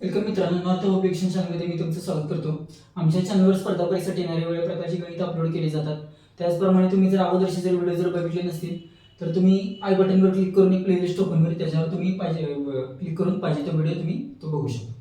Welcome मित्रांनो north ओपेक्षण शाळेमध्ये मी तुमचं स्वागत करतो. आमच्या चॅनलवर स्पर्धा परीक्षेसाठी येणारे वेगळ्या प्रकारची गणित अपलोड केली जातात. त्याचप्रमाणे तुम्ही जर अगोदरचे जर व्हिडिओ जर बघितले नसतील तर तुम्ही आय बटनवर क्लिक करून एक प्लेलिस्ट ओपन करून त्याच्यावर तुम्ही पाहिजे क्लिक करून पाहिजे तो व्हिडिओ तुम्ही तो बघू शकता.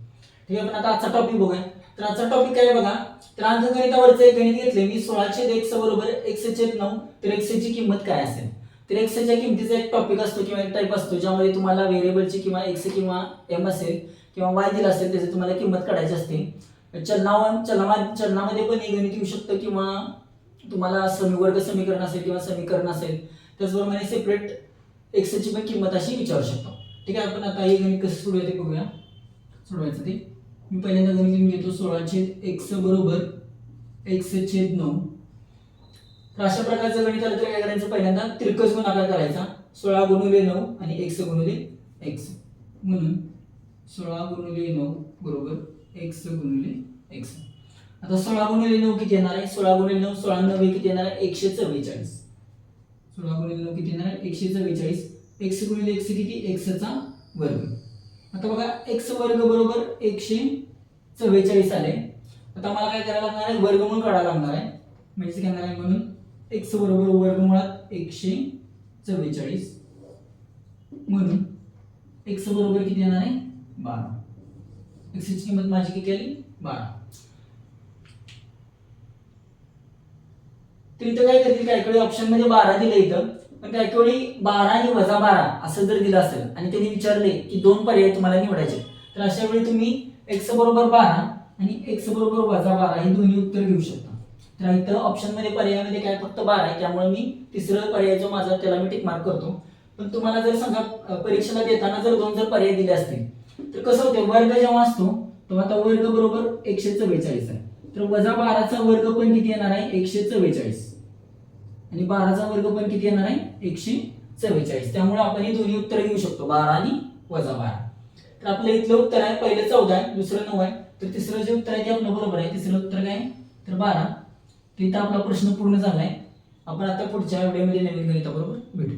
ठीक आहे पण आता आजचा टॉपिक बघूया. तर आजचा टॉपिक काय आहे बघा तर अंकगणितावरचं एक गणित घेतले मी सोळाशे एक बरोबर एकशे नऊ तर एकशेची किंमत काय असेल? तर एक्सेच्या किमतीचा एक टॉपिक असतो किंवा एक टाईप असतो ज्यामध्ये तुम्हाला व्हेरिएबलची किंवा एक्स किंवा एम असेल. किंवा वाय दिला असेल त्याची तुम्हाला किंमत काढायची असते. चलनावर चलना चलनामध्ये पण हे गणित येऊ शकतं किंवा तुम्हाला समीवर्ग समीकरण असेल किंवा समीकरण असेल त्याचप्रमाणे सेपरेट एक्सची पण किंमत अशी विचारू शकतो. ठीक आहे आपण आता हे गणित कसं सोडूया ते बघूया. सोडवायचं ते. मी पहिल्यांदा गणित लिहून घेतो. सोळा छेद एक्स बरोबर एक्स छेद नऊ. तर अशा प्रकारचं गणित आलं तर काय करायचं पहिल्यांदा तिरकस गुणाकार करायचा. सोळा गुणुले नऊ आणि एक्स गुणुले एक्स म्हणून सोळा गुणिले नऊ बरोबर एक्स गुणिले एक्स. आता सोळा गुणिले नऊ किती येणार आहे? सोळा गुणिले नऊ सोळा नव्वे किती येणार आहे? एकशे चव्वेचाळीस. सोळा गुणिले नऊ किती येणार आहे? एकशे चव्वेचाळीस. एक्स गुणिले एक्स किती? एक्सचा वर्ग. आता बघा एक्स वर्ग बरोबर एकशे चव्वेचाळीस आले. आता मला काय करायला लागणार आहे? वर्गमूळ काढायला लागणार आहे. म्हणजे काय करणार आहे म्हणून? एक्स बरोबर वर्गमुळात एकशे चव्वेचाळीस. म्हणून एक्स बरोबर किती येणार आहे? बारा. एक्सची किंमत माझी किती आली? बारा. तर इथं काय करतील? काही काही ऑप्शनमध्ये बारा दिलं इथं. पण काही काही बारा आणि वजा बारा असं जर दिलं असेल आणि त्यांनी विचारले की दोन पर्याय तुम्हाला निवडायचे तर अशा वेळी तुम्ही एक्स बरोबर बारा आणि एक्स बरोबर वजा बारा हे दोन्ही उत्तर घेऊ शकता. तर इथं ऑप्शनमध्ये पर्यायामध्ये काय फक्त बारा आहे त्यामुळे मी तिसरं पर्याय जो माझा त्याला मी टिक मार्क करतो. पण तुम्हाला जर सांगा परीक्षेला देताना जर दोन जर पर्याय दिले असतील तर कसं होते वर्ग जेव्हा असतो तेव्हा आता वर्ग बरोबर एकशे चव्वेचाळीस आहे. तर वजा बाराचा वर्ग पण किती येणार आहे? एकशे चव्वेचाळीस. आणि बाराचा वर्ग पण किती येणार आहे? एकशे चव्वेचाळीस. त्यामुळे आपण ही दोन्ही उत्तर घेऊ शकतो बारा आणि वजा बारा. तर आपलं इथलं उत्तर आहे पहिलं चौदा आहे दुसरं नऊ आहे. तर तिसरं जे उत्तर आहे ते आपलं बरोबर आहे. तिसरं उत्तर काय आहे? तर बारा. तर इथं आपला प्रश्न पूर्ण झाला आहे आपण आता पुढच्या व्हिडिओमध्ये नवीन गणिताबरोबर भेटू.